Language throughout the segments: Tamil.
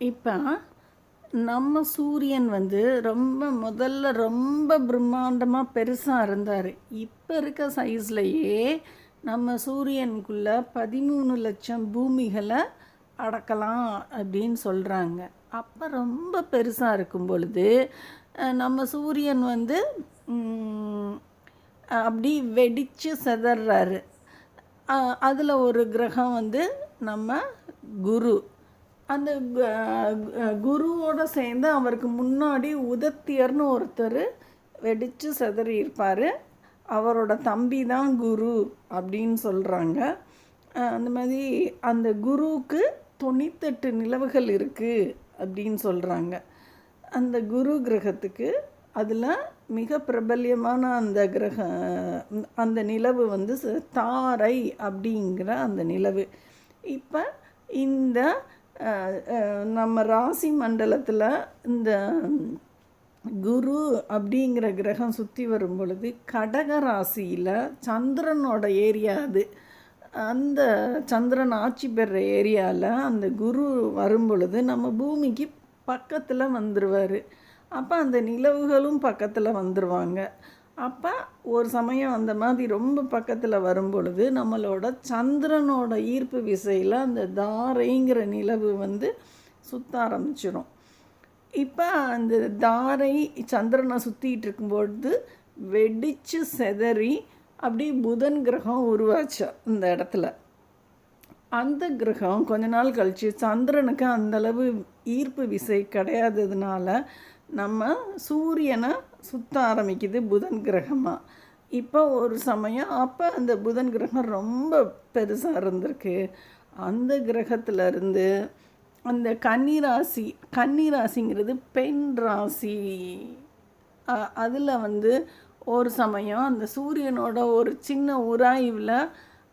இப்போ நம்ம சூரியன் வந்து ரொம்ப முதல்ல ரொம்ப பிரம்மாண்டமாக பெருசாக இருந்தார். இப்போ இருக்க சைஸ்லையே நம்ம சூரியனுக்குள்ளே பதிமூணு லட்சம் பூமிகளை அடக்கலாம் அப்படின்னு சொல்கிறாங்க அப்போ ரொம்ப பெருசாக இருக்கும் பொழுது நம்ம சூரியன் வந்து அப்படி வெடித்து செதறாரு. அதில் ஒரு கிரகம் வந்து நம்ம குரு. அந்த குருவோடு குருவோட சேர்ந்து அவருக்கு முன்னாடி உதத்தியர்னு ஒருத்தர் வெடித்து செதறி இருப்பார் அவரோட தம்பி தான் குரு அப்படின்னு சொல்கிறாங்க அந்த மாதிரி அந்த குருவுக்கு தொண்ணூத்தெட்டு நிலவுகள் இருக்குது அப்படின்னு சொல்கிறாங்க அந்த குரு கிரகத்துக்கு அதில் மிக பிரபல்யமான அந்த கிரக அந்த நிலவு வந்து ச- தாரை அப்படிங்கிற அந்த நிலவு. இப்போ இந்த நம்ம ராசி மண்டலத்தில் இந்த குரு அப்படிங்கிற கிரகம் சுற்றி வரும் பொழுது கடக ராசியில் சந்திரனோட ஏரியா அது. அந்த சந்திரன் ஆட்சி பெற ஏரியாவில் அந்த குரு வரும் பொழுது நம்ம பூமிக்கு பக்கத்தில் வந்துடுவார் அப்போ அந்த நிலவுகளும் பக்கத்தில் வந்துடுவாங்க அப்போ ஒரு சமயம் அந்த மாதிரி ரொம்ப பக்கத்தில் வரும் பொழுது நம்மளோட சந்திரனோட ஈர்ப்பு விசையில் அந்த தாரைங்கிற நிலவு வந்து சுத்த ஆரம்பிச்சிடும் இப்போ அந்த தாரை சந்திரனை சுற்றிட்டு இருக்கும்பொழுது வெடித்து செதறி அப்படி புதன் கிரகம் உருவாச்சு இந்த இடத்துல. அந்த கிரகம் கொஞ்ச நாள் கழிச்சு சந்திரனுக்கு அந்த அளவு ஈர்ப்பு விசை கிடையாததுனால நம்ம சூரியனை சுத்த ஆரம்பிக்குது புதன் கிரகமாக இப்போ ஒரு சமயம் அப்போ அந்த புதன் கிரகம் ரொம்ப பெருசாக இருந்திருக்கு. அந்த கிரகத்துல இருந்து அந்த கன்னிராசி கன்னிராசிங்கிறது பெண் ராசி. அதில் வந்து ஒரு சமயம் அந்த சூரியனோட ஒரு சின்ன உராய்வில்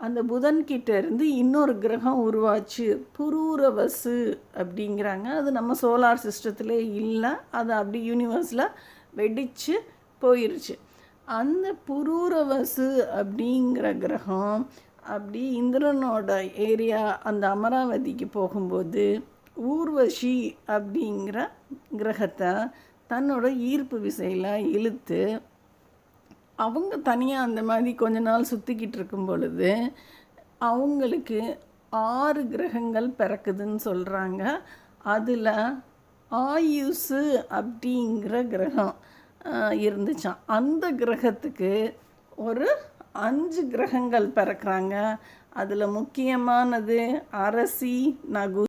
அந்த புதன்கிட்ட இருந்து இன்னொரு கிரகம் உருவாச்சு. புரூரவசு அப்படிங்கிறாங்க. அது நம்ம சோலார் சிஸ்டத்திலே இல்லை. அது அப்படி யூனிவர்ஸில் வெடிச்சு போயிருச்சு. அந்த புரூரவசு அப்படிங்கிற கிரகம் அப்படி இந்திரனோட ஏரியா அந்த அமராவதிக்கு போகும்போது ஊர்வஷி அப்படிங்கிற கிரகத்தை தன்னோட ஈர்ப்பு விசையில் இழுத்து அவங்க தனியாக அந்த மாதிரி கொஞ்ச நாள் சுற்றிக்கிட்டு இருக்கும் பொழுது அவங்களுக்கு ஆறு கிரகங்கள் பிறக்குதுன்னு சொல்கிறாங்க அதில் ஆயுசு அப்படிங்கிற கிரகம் இருந்துச்சான் இருந்துச்சாம். அந்த கிரகத்துக்கு ஒரு அஞ்சு கிரகங்கள் பிறக்கிறாங்க. அதில் முக்கியமானது அரசி நகு